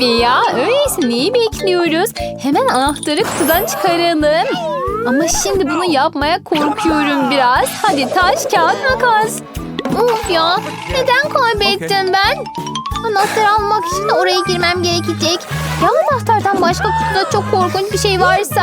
gibi ya. Öyleyse neyi bekliyoruz? Hemen anahtarı kutudan çıkaralım. Ama şimdi bunu yapmaya korkuyorum biraz. Hadi taş, kağıt, makas. Uf ya neden kaybettim ben? Anahtarı almak için oraya girmem gerekecek. Ya anahtardan başka kutuda çok korkunç bir şey varsa?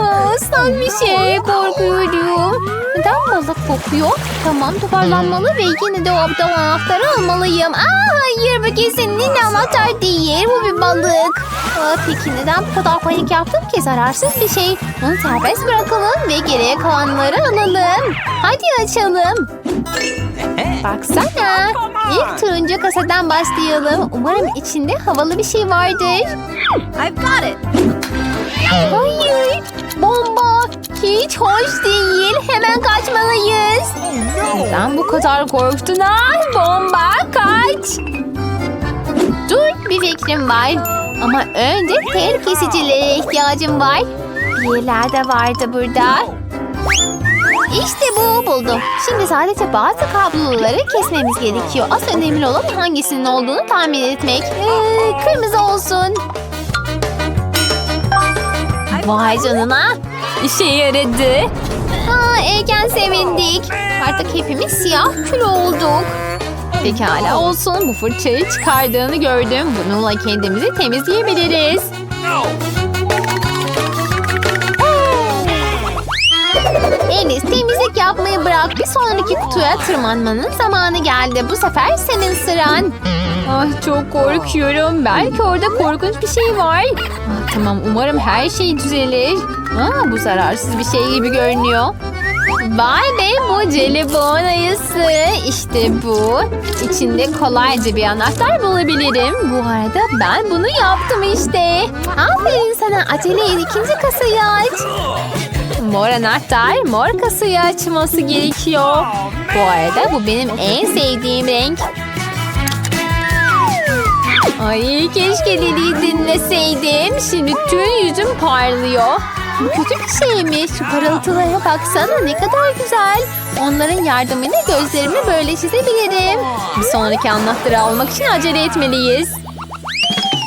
Aa, sen bir şey korkuyorum. Neden balık kokuyor? Tamam toparlanmalı ve yine de o aptal anahtarı almalıyım. Aa, hayır bu kesinlikle anahtar değil. Bu bir balık. Aa, peki neden bu kadar panik yaptım ki? Zararsız bir şey. Onu serbest bırakalım ve geriye kalanları alalım. Hadi açalım. Baksana. İlk turuncu kasadan başlayalım. Umarım içinde havalı bir şey vardır. I've got it. Hayır. Bomba. Hiç hoş değil. Hemen kaçmalıyız. Neden bu kadar korktun ha? Bomba kaç. Dur bir fikrim var. Ama önce tel kesicilere ihtiyacım var. Bir yerlerde vardı burada. İşte bu buldum. Şimdi sadece bazı kabloları kesmemiz gerekiyor. Asıl önemli olan hangisinin olduğunu tahmin etmek. Ee, kırmızı olsun. Vay canına. İşe yaradı. Aa, erken sevindik. Artık hepimiz siyah kül olduk. Pekala olsun. Bu fırçayı çıkardığını gördüm. Bununla kendimizi temizleyebiliriz. Enes temizlik yapmayı bırak. Bir sonraki kutuya tırmanmanın zamanı geldi. Bu sefer senin sıran. Ay çok korkuyorum. Belki orada korkunç bir şey var. Ah, tamam umarım her şey düzelir. Aa, bu zararsız bir şey gibi görünüyor. Vay be bu jelibon ayısı. İşte bu. İçinde kolayca bir anahtar bulabilirim. Bu arada ben bunu yaptım işte. Aferin sana acele et ikinci kasayı aç. Mor anahtar mor kasayı açması gerekiyor. Bu arada bu benim en sevdiğim renk. Ay keşke Lili'yi dinleseydim. Şimdi tüm yüzüm parlıyor. Bu kötü bir şey mi? Şu parıltılara baksana ne kadar güzel. Onların yardımıyla gözlerimi böyle çizebilirim. Bir sonraki anahtarı almak için acele etmeliyiz.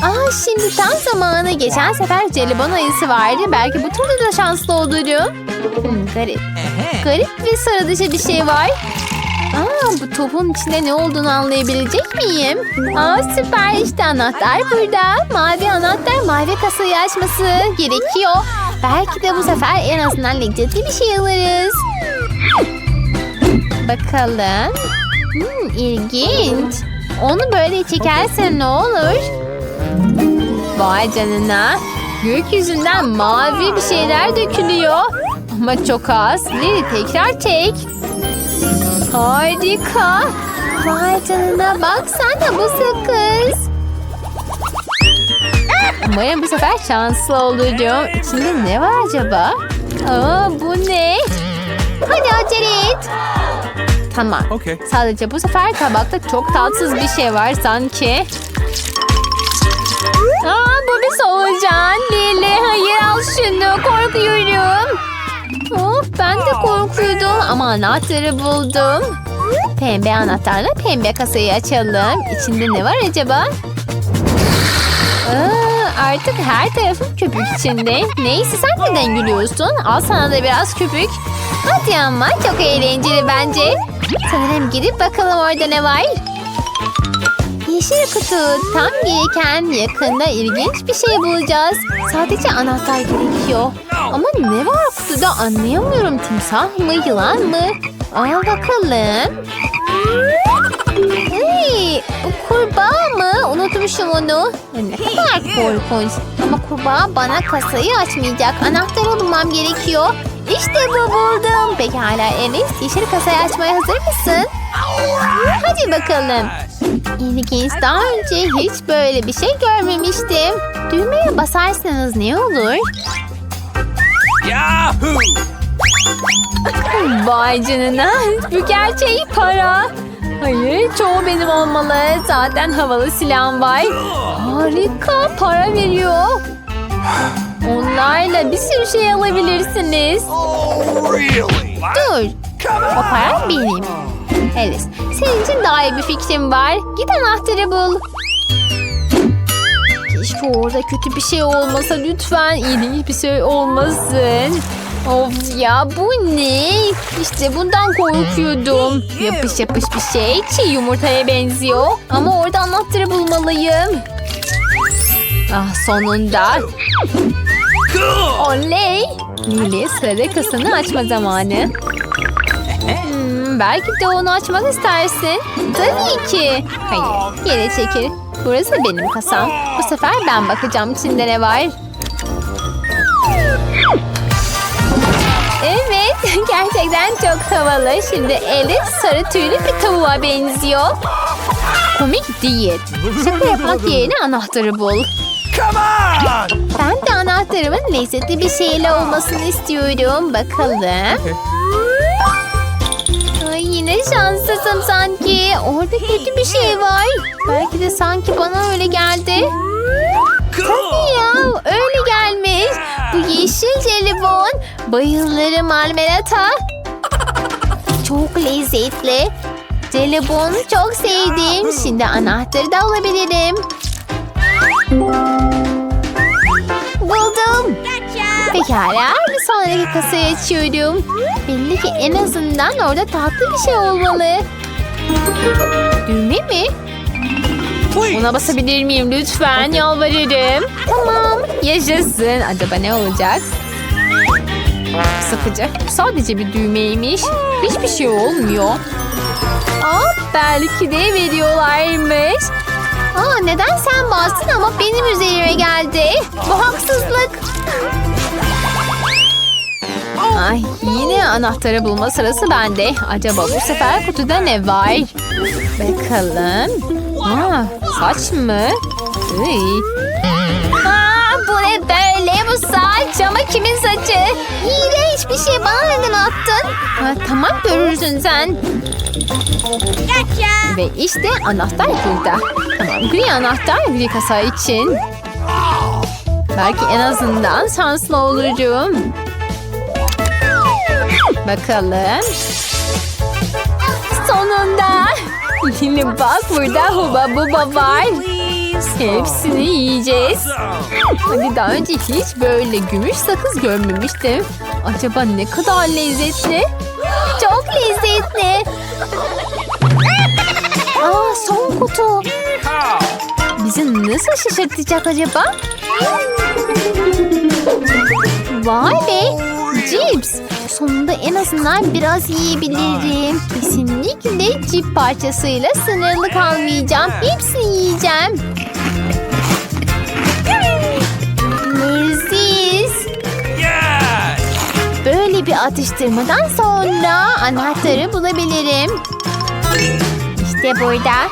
Aa şimdi tam zamanı. Geçen sefer jelibon ayısı vardı. Belki bu turda da şanslı olurum. Hmm, garip. Garip ve sıra dışı bir şey var. Aa, bu topun içinde ne olduğunu anlayabilecek miyim? Aa, süper işte anahtar burada. Mavi anahtar mavi kasayı açması gerekiyor. Belki de bu sefer en azından lezzetli bir şey alırız. Bakalım. Hmm, ilginç. Onu böyle çekersen ne olur? Vay canına. Gökyüzünden mavi bir şeyler dökülüyor. Ama çok az. Lili tekrar çek. Harika. Vay canına baksana bu sakız. Umarım bu sefer şanslı olacağım. İçinde ne var acaba? Aa, bu ne? Hadi acele et. Tamam. Okay. Sadece bu sefer tabakta çok tatsız bir şey var sanki. Aa, bu bir solucan. Lili hayır al şunu korkuyorum. Of ben de korkuyordum ama anahtarı buldum. Pembe anahtarla pembe kasayı açalım. İçinde ne var acaba? Aa, artık her tarafım köpük içinde. Neyse sen neden gülüyorsun? Al sana da biraz köpük. Hadi ama çok eğlenceli bence. Sanırım gidip bakalım orada ne var. Yeşil kutu tam gereken yakında ilginç bir şey bulacağız. Sadece anahtar gerekiyor. Ama ne var kutuda anlayamıyorum. Timsah mı yılan mı? Al bakalım. Hey, bu kurbağa mı? Unutmuşum onu. Ne kadar korkunç. Ama kurbağa bana kasayı açmayacak. Anahtar bulmam gerekiyor. İşte bu buldum. Pekala Enes yeşil kasayı açmaya hazır mısın? Hadi bakalım. İlginç. Daha önce hiç böyle bir şey görmemiştim. Düğmeye basarsanız ne olur? Yahoo! Vay canına. Bu gerçeği para. Hayır çoğu benim olmalı. Zaten havalı silahım var. Harika para veriyor. Onlarla bir sürü şey alabilirsiniz. Dur. O para benim. Alice, senin için daha iyi bir fikrim var. Git anahtarı bul. Keşke orada kötü bir şey olmasa lütfen. İlginç bir şey olmasın. Of ya bu ne? İşte bundan korkuyordum. Yapış yapış bir şey. Çiğ yumurtaya benziyor. Ama orada anahtarı bulmalıyım. Ah sonunda. Oley! Lili sarı kasanı açma zamanı. Hmm, belki de onu açmak istersin. Tabii ki. Hayır, geri çekil. Burası benim kasam. Bu sefer ben bakacağım içinde ne var. gerçekten çok havalı. Şimdi Elif sarı tüylü bir tavuğa benziyor. Komik değil. Şaka yapmak yerine anahtarı bul. Come on! Ben de anahtarımın lezzetli bir şeyle olmasını istiyorum. Bakalım. Ay yine şanssızım sanki. Orada kötü bir şey var. Belki de sanki bana öyle geldi. Cool! Ya öyle gelmiş. Bu yeşil jelibon. Bayılırım marmelata. Çok lezzetli. Jelibonu çok sevdim. Şimdi anahtarı da alabilirim. Buldum. Pekala bir sonraki kasayı açıyorum. Belli ki en azından orada tatlı bir şey olmalı. Düğme mi? Please! Buna basabilir miyim lütfen? Yalvarırım. Tamam. Yaşasın. Acaba ne olacak? Sıkıcı. Sadece bir düğmeymiş. Hiçbir şey olmuyor. Aa, belki de veriyorlarmış. Aa, neden sen bastın ama benim üzerime geldi? Bu haksızlık. Ay, yine anahtarı bulma sırası bende. Acaba bu sefer kutuda ne var? Bakalım. Aa, saç mı? Iy. Aa, bu ne böyle bu saç ama kimin saçı? İğrenç bir şey bana neden attın? Ha, tamam görürsün sen. Ve işte anahtar burada. Tamam gri anahtar gri kasa için. Belki en azından şanslı olurum. Bakalım. Sonunda. Yine bak burada huba buba var. Hepsini yiyeceğiz. Hadi daha önce hiç böyle gümüş sakız görmemiştim. Acaba ne kadar lezzetli? Çok lezzetli. Aa son kutu. Bizi nasıl şaşırtacak acaba? Vay be. Cips. Sonunda en azından biraz yiyebilirim. Kesinlikle cip parçasıyla sınırlı kalmayacağım. Hepsini yiyeceğim. Leziz. Böyle bir atıştırmadan sonra anahtarı bulabilirim. İşte burada.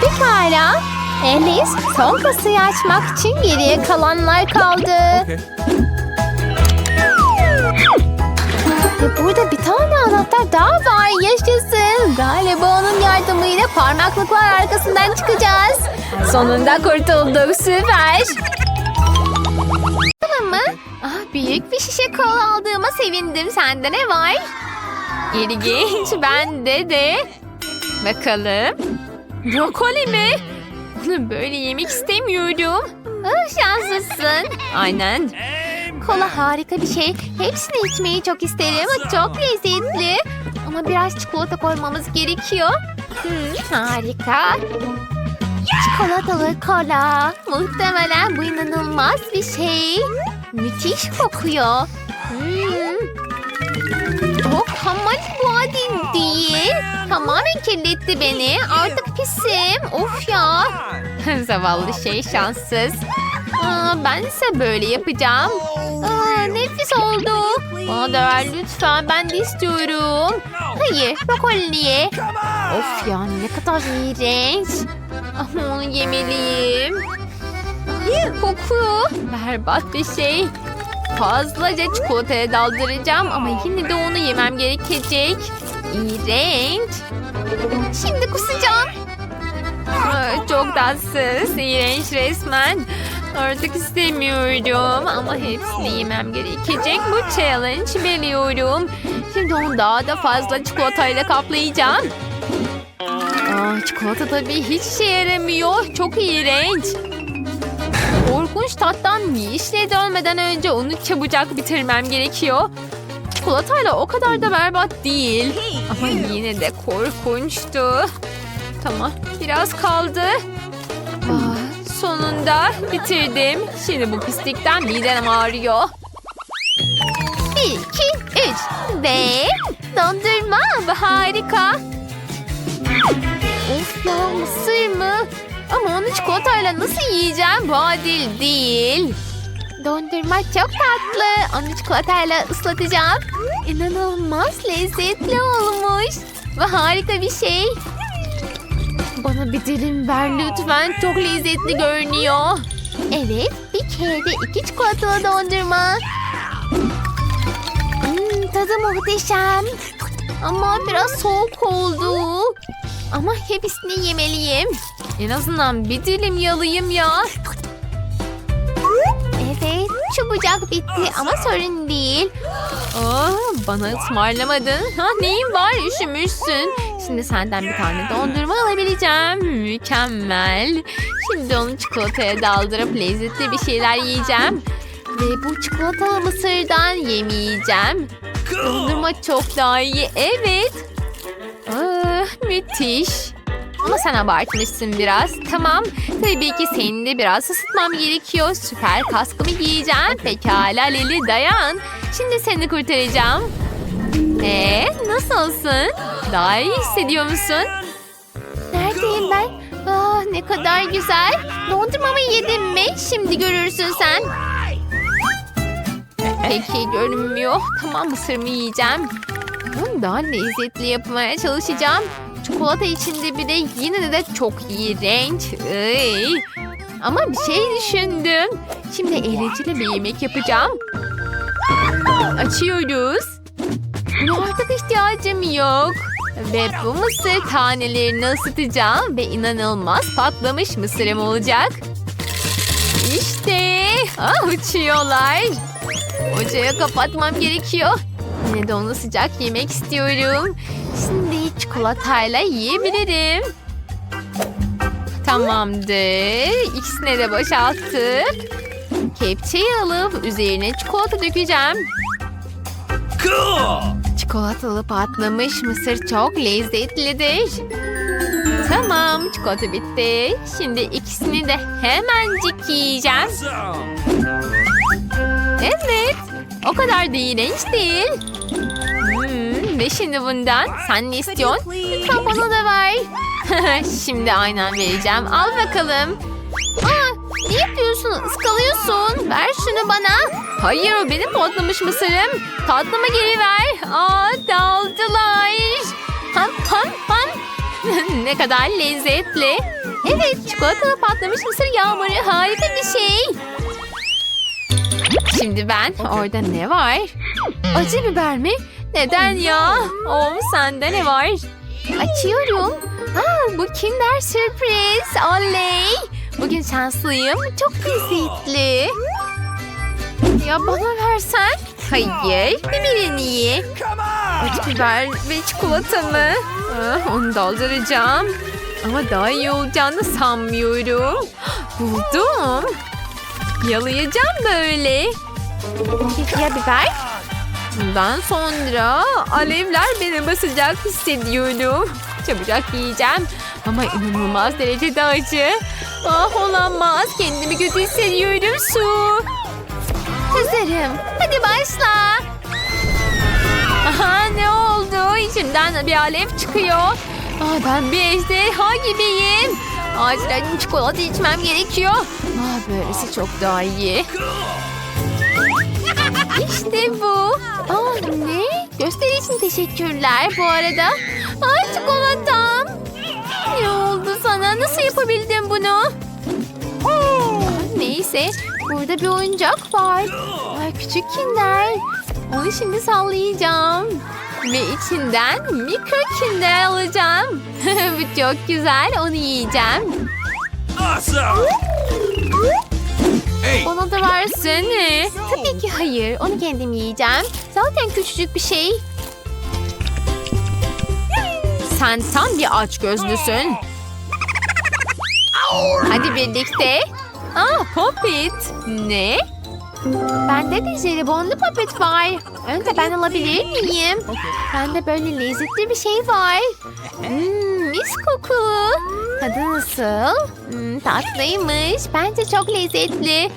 Pekala. Alice son kasayı açmak için geriye kalanlar kaldı. Ve burada bir tane anahtar daha var. Yaşasın. Galiba onun yardımıyla parmaklıklar arkasından çıkacağız. Sonunda kurtulduk. Süper. Tamam mı? Ah, büyük bir şişe kola aldığıma sevindim. Sende ne var? İlginç. Bende de. Bakalım. Brokoli mi? Bunu böyle yemek istemiyorum. Ah, şanslısın. Aynen. Kola harika bir şey. Hepsini içmeyi çok isterim. Çok lezzetli. Ama biraz çikolata koymamız gerekiyor. Hmm, harika. Çikolatalı kola. Muhtemelen bu inanılmaz bir şey. Müthiş kokuyor. Hmm. Hamal bu adil değil. Tamamen kirletti beni. Artık pisim. Of ya. Zavallı şey şanssız. Aa, ben ise böyle yapacağım. Aa, nefis oldu. Bana da ver lütfen. Ben de istiyorum. Hayır, brokoliye. Of ya ne kadar iğrenç. Ama onu yemeliyim. Kokuyor. Berbat bir şey. Fazlaca çikolataya daldıracağım ama yine de onu yemem gerekecek. İğrenç. Şimdi kusacağım. Çok tatsız. İğrenç resmen. Artık istemiyorum ama hepsini yemem gerekecek. Bu challenge biliyorum. Şimdi onu daha da fazla çikolatayla kaplayacağım. Aa, çikolata tabii hiç işe yaramıyor. Çok iğrenç. korkunç tattan yeşile dönmeden önce onu çabucak bitirmem gerekiyor. Çikolatayla o kadar da berbat değil. Ama yine de korkunçtu. Tamam biraz kaldı. Sonunda bitirdim. Şimdi bu pislikten midem ağrıyor. Bir, iki, üç ve dondurma. Harika. Of ya mısır mı? Ama onu çikolatayla nasıl yiyeceğim? Bu adil değil. Dondurma çok tatlı. Onu çikolatayla ıslatacağım. İnanılmaz lezzetli olmuş. Ve harika bir şey. Bana bir dilim ver lütfen. Çok lezzetli görünüyor. Evet, bir kere de iki çikolatalı dondurma. Hmm, tadı muhteşem. Ama biraz soğuk oldu. Ama hepsini yemeliyim. En azından bir dilim yalayayım ya. Çabucak bitti ama sorun değil. Aa, bana ısmarlamadın. Ha, neyin var? Üşümüşsün. Şimdi senden bir tane dondurma alabileceğim. Mükemmel. Şimdi onu çikolataya daldırıp lezzetli bir şeyler yiyeceğim. Ve bu çikolatalı mısırdan yemeyeceğim. Dondurma çok daha iyi. Evet. Aa, müthiş. Ama sen abartmışsın biraz. Tamam. Tabii ki senin de biraz ısıtmam gerekiyor. Süper kaskımı giyeceğim. Pekala Lili dayan. Şimdi seni kurtaracağım. Ee, nasılsın? Daha iyi hissediyor musun? Neredeyim ben? Ah, ne kadar güzel. Dondurmamı yedim mi? Şimdi görürsün sen. Peki görünmüyor. Tamam mısırımı yiyeceğim. Bunu daha lezzetli yapmaya çalışacağım. Çikolata içinde bir de yine de çok iğrenç. Iy. Ama bir şey düşündüm. Şimdi eğlenceli bir yemek yapacağım. Açıyoruz. Buna artık ihtiyacım yok. Ve bu mısır tanelerini ısıtacağım ve inanılmaz patlamış mısırım olacak. İşte. Ah uçuyorlar. Ocağı kapatmam gerekiyor. Yine de onu sıcak yemek istiyorum. Şimdi çikolatayla yiyebilirim. Tamamdır. İkisine de boşalttık. Kepçeyi alıp üzerine çikolata dökeceğim. Çikolatalı patlamış mısır çok lezzetlidir. Tamam, çikolata bitti. Şimdi ikisini de hemencik yiyeceğim. Evet, o kadar da iğrenç değil. Ve şimdi bundan sen ne istiyorsun? Lütfen bana da ver. şimdi aynen vereceğim. Al bakalım. Aa, ne yapıyorsun? Iskalıyorsun. Ver şunu bana. Hayır o benim patlamış mısırım. Tatlımı geri ver. Aa, daldılar. Ham ham ham. ne kadar lezzetli. Evet çikolatalı patlamış mısır yağmuru harika bir şey. Şimdi ben orada ne var? Acı biber mi? Neden ya? O sende ne var? Açıyorum. Aa, bu Kinder sürpriz. Oley. Bugün şanslıyım. Çok lezzetli. Ya bana versen? Hayır. Bir birini ye. Acı biber ve çikolata mı? Ah, onu dolduracağım. Ama daha iyi olacağını sanmıyorum. Buldum. Yalayacağım böyle. Ya biber? Bundan sonra alevler beni basacak hissediyorum. Çabucak yiyeceğim. Ama inanılmaz derecede acı. Ah olamaz. Kendimi kötü hissediyorum su. Hazırım. Hadi başla. Aha ne oldu? İçimden bir alev çıkıyor. Aa, ben bir ejderha gibiyim. Acilen çikolata içmem gerekiyor. Aa, böylesi çok daha iyi. İşte için teşekkürler bu arada. Aa, çikolatam. Ne oldu sana? Nasıl yapabildin bunu? Neyse. Burada bir oyuncak var. Ay küçük kinder. Onu şimdi sallayacağım. Ve içinden mikro kinder alacağım. Bu çok güzel. Onu yiyeceğim. Awesome. Hey. Bana da versene. Tabii ki hayır. Onu kendim yiyeceğim. Zaten küçücük bir şey. Sen tam bir aç gözlüsün. Hadi birlikte. Ah popit. Ne? Bende de jelibonlu popit var. Önce ben alabilir miyim? Bende böyle lezzetli bir şey var. Hmm, mis kokulu. Tadı nasıl? Hmm, tatlıymış. Bence çok lezzetli.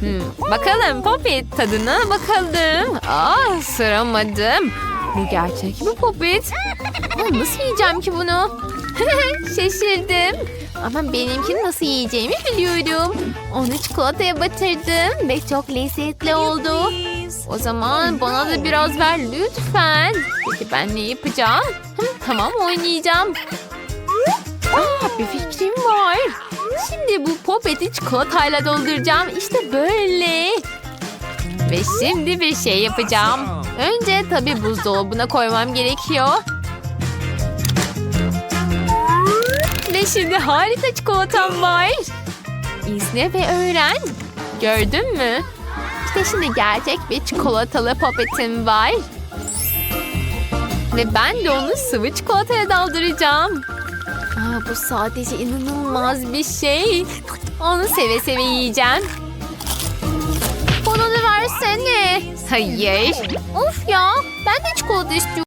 Hmm, bakalım Popit tadına bakalım. Aa sıramadım. Bu gerçek mi Popit? Aa, nasıl yiyeceğim ki bunu? Şaşırdım. Ama benimkini nasıl yiyeceğimi biliyorum. Onu çikolataya batırdım ve çok lezzetli oldu. O zaman bana da biraz ver lütfen. Peki ben ne yapacağım? Tamam oynayacağım. Aa, bir fikrim var. Şimdi bu popeti çikolatayla dolduracağım. İşte böyle. Ve şimdi bir şey yapacağım. Önce tabii buzdolabına koymam gerekiyor. Ve şimdi harika çikolatam var. İzle ve öğren. Gördün mü? İşte şimdi gerçek bir çikolatalı popetim var. Ve ben de onu sıvı çikolataya daldıracağım. Aa, bu sadece inanılmaz bir şey. Onu seve seve yiyeceğim. Da versene. Hayır. Of ya ben de çikolata istiyorum.